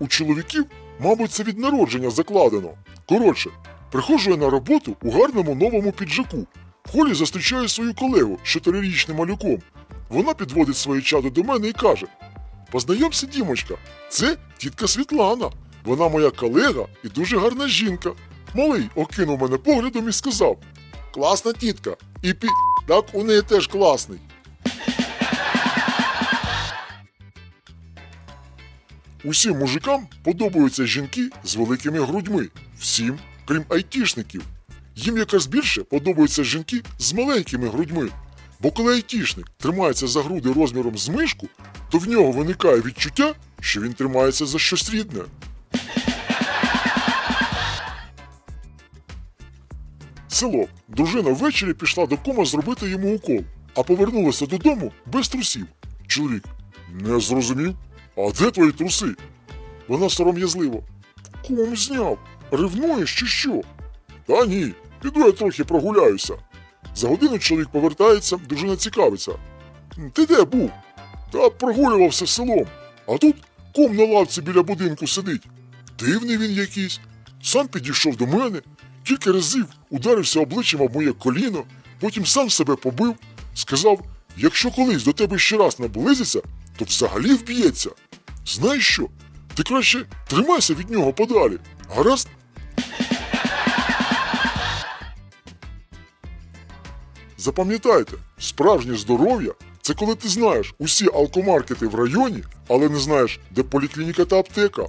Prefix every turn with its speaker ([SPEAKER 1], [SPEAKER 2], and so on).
[SPEAKER 1] У чоловіків, мабуть, це від народження закладено. Коротше, приходжу я на роботу у гарному новому піджаку. В холі зустрічаю свою колегу з чотирирічним малюком. Вона підводить своє чадо до мене і каже: Познайомся, Дімочка, це тітка Світлана. Вона моя колега і дуже гарна жінка. Малий окинув мене поглядом і сказав: Класна тітка, і пі... так у неї теж класний. Усім мужикам подобаються жінки з великими грудьми. Всім, крім айтішників. Їм якраз більше подобаються жінки з маленькими грудьми. Бо коли айтішник тримається за груди розміром з мишку, то в нього виникає відчуття, що він тримається за щось рідне. Село. Дружина ввечері пішла до кома зробити йому укол, а повернулася додому без трусів. Чоловік не зрозумів. А де твої труси? Вона сором'язливо. Кум зняв. Ревнуєш чи що? Та ні, піду я трохи прогуляюся. За годину чоловік повертається, дружина цікавиться. Ти де був? Та прогулювався селом. А тут кум на лавці біля будинку сидить. Дивний він якийсь. Сам підійшов до мене, кілька разів ударився обличчям об моє коліно, потім сам себе побив, сказав: якщо колись до тебе ще раз наблизиться, то взагалі вб'ється. Знаєш що? Ти краще тримайся від нього подалі. Гаразд? Запам'ятайте, справжнє здоров'я це коли ти знаєш усі алкомаркети в районі, але не знаєш, де поліклініка та аптека.